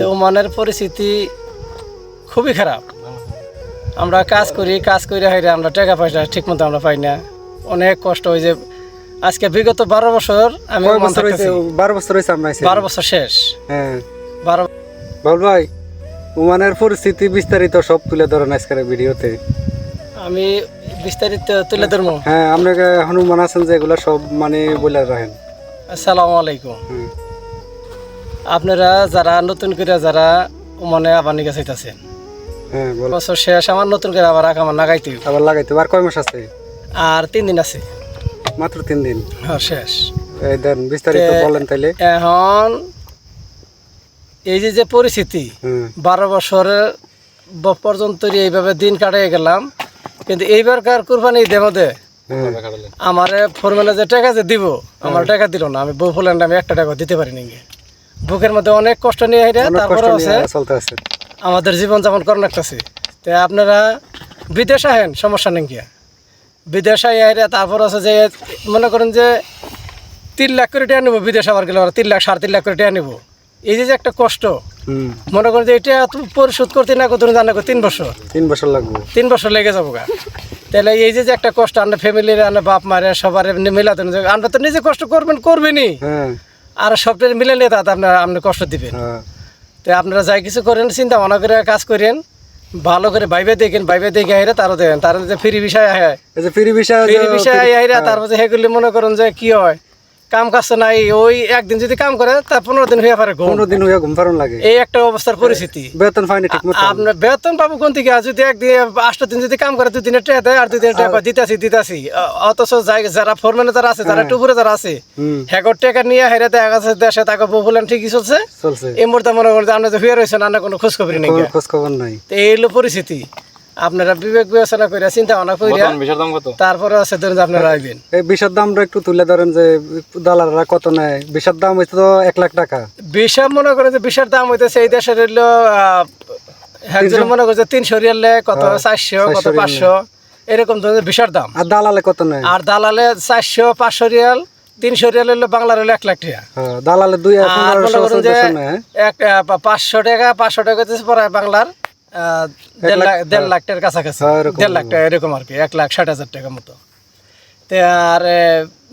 তো ওমানের পরিস্থিতি খুবই খারাপ। আমরা কাজ করি কাজ করে হাইরে আমরা টাকা পয়সা ঠিক মতো আমরা পাই না। অনেক কষ্ট হয় যে আজকে বিগত বারো বছর আমি। বারো বছর হয়েছে আমরা বারো বছর শেষ। হ্যাঁ। বারো বাবুল ভাই ওমানের পরিস্থিতি বিস্তারিত সব তুলে ধরেন আজকের ভিডিওতে। আমি বিস্তারিত তুলে ধরবো। হ্যাঁ আপনাকে হনুমান আছেন যে এগুলো সব মানে বলে রাখেন। আসসালামু আলাইকুম। হুম। আপনারা যারা নতুন করে যারা ওমানে আবার নিকে চাইতেছেন হ্যাঁ বছর শেষ আমার নতুন করে আবার আঁকা আমার হইব। আবার লাগাইতে। আর কয় মাস আছে? আর তিন দিন আছে। মাত্র তিন দিন? হ্যাঁ, শেষ। এই দেন বিস্তারিত বলেন তাইলে। এখন এই যে যে পরিস্থিতি বারো বছরের ব- পর্যন্ত এইভাবে দিন কাটিয়ে গেলাম। কিন্তু এইবারকার কুরবানি দেমদে হ্যাঁ আমার ফরমেলে যে টাকা যে দিব আমার টাকা দিল না। আমি বউ ফুলেন আমি একটা টাকা দিতে পারিনি। বুকের মধ্যে অনেক কষ্ট নিয়ে হেরে তারপরে আছে। আমাদের জীবন যাপন করে রাখতেছি তো আপনারা বিদেশ আহেন সমস্যা নেই কি বিদেশ আইরে তারপর আছে যে মনে করেন যে তিন লাখ করে টাকা নেব বিদেশ আবার গেলে তিন লাখ সাড়ে তিন লাখ করে টাকা নেব। এই যে যে একটা কষ্ট মনে করেন যে এটা পরিশোধ করতে না করতে জানা তিন বছর। তিন বছর লাগবে। তিন বছর লেগে যাব গা। তাহলে এই যে যে একটা কষ্ট আমরা ফ্যামিলির আনে বাপ মারে সবার মিলাতে আমরা তো নিজে কষ্ট করবেন করবেনই। হ্যাঁ। আর সফটওয়্যার মিলে নিয়ে তাতে আপনার আপনি কষ্ট দিবেন। হ্যাঁ। তো আপনারা যাই কিছু করেন চিন্তা ভাবনা করে কাজ করেন ভালো করে বাইবে দেখেন বাইবে দেখে আহ তারও দেখেন তার যে ফ্রি বিষয় আহ। ফ্রি বিষয় ফ্রি বিষয় আইরা তারপর হে করলে মনে করেন যে কি হয়? কাম কাজ তো নাই ওই একদিন যদি কাম করে তার পনেরো দিন হয়ে পারে পনেরো দিন হয়ে ঘুম পারন লাগে। এই একটা অবস্থার পরিস্থিতি। বেতন পাইনি ঠিক মতো আপনার বেতন পাবো কোন থেকে যদি একদিন আষ্ট দিন যদি কাম করে দুই দিনের টাকা দেয় আর দুই দিনের টাকা দিতাছি দিতাছি। অথচ যারা ফোরম্যানে যারা আছে যারা টুপুরে যারা আছে হ্যাগর টাকা নিয়ে হেরে দেখা যাচ্ছে দেশে তাকে বললেন ঠিকই চলছে। এই মুহূর্তে মনে করেন যে আপনি যে হয়ে রয়েছেন আপনার কোনো খোঁজ খবর নেই। কোনো খোঁজ খবর নাই। তো এই হলো পরিস্থিতি। আপনারা বিবেক বিবেচনা করে চিন্তা ভাবনা করে তারপরে আছে ধরুন আপনারা আইবেন এই বিষের দামটা একটু তুলে ধরেন যে দালালরা কত নেয়? বিষের দাম হইতে তো এক লাখ টাকা। বিষয় মনে করেন যে বিষের দাম হইতেছে এই দেশের হইল একজন মনে করে যে তিনশো রিয়াল কত চারশো কত পাঁচশো এরকম ধরনের বিষয়ের দাম। আর দালালে কত নেয়? আর দালালে চারশো পাঁচশো রিয়াল তিনশো রিয়াল হইল বাংলার হইল এক লাখ টাকা। হ্যাঁ, দালালে দুই এক পাঁচশো টাকা পাঁচশো টাকা পড়ায় বাংলার। দেড় লাখ টাকার কাছাকাছি। হ্যাঁ, দেড় লাখ টাকা এরকম আর কি এক লাখ ষাট হাজার টাকা মতো। তো আর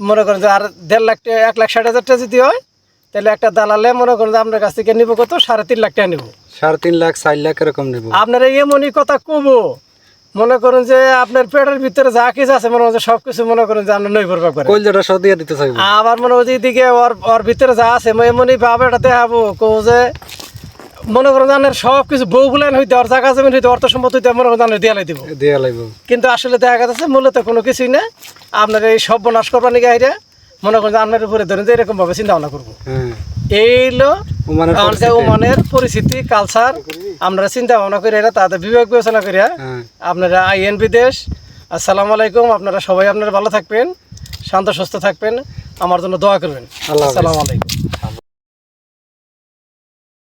মনে করেন যে আর দেড় লাখ টাকা এক লাখ ষাট হাজার টাকা যদি হয় তাহলে একটা দালালে মনে করেন যে আপনার কাছ থেকে নিব কত? সাড়ে তিন লাখ টাকা নিব। সাড়ে তিন লাখ চার লাখ এরকম নেব। আপনারা এমনই কথা কবো মনে করেন যে আপনার পেটের ভিতরে যা কিছু আছে মনে হয় যে সব কিছু মনে করেন যে আপনার সব দিয়ে দিতে চাইব। আবার মনে হয় যে এদিকে ওর ওর ভিতরে যা আছে এমনই ভাবে এটা দেখাবো কো যে মনে করেন জানেন সব কিছু বউ হইতে ওর জায়গা জমিন হইতে অর্থ সম্পদ হইতে মনে করেন জানেন দিয়ালাই দিব দিয়ে লাগবো কিন্তু আসলে দেখা যাচ্ছে মূলত কোনো কিছুই না। আপনার এই সব বনাশ করবার নিকে আইরে মনে করেন আপনার উপরে ধরেন যে এরকম ভাবে চিন্তা ভাবনা করব। হ্যাঁ। এই হলো ওমানের পরিস্থিতি। কালচার আমরা চিন্তা ভাবনা করি এটা তাদের বিবেক বিবেচনা করিয়া হ্যাঁ। আপনারা আইএন বিদেশ আসসালামু আলাইকুম আপনারা সবাই আপনারা ভালো থাকবেন শান্ত সুস্থ থাকবেন আমার জন্য দোয়া করবেন। আসসালামু আলাইকুম।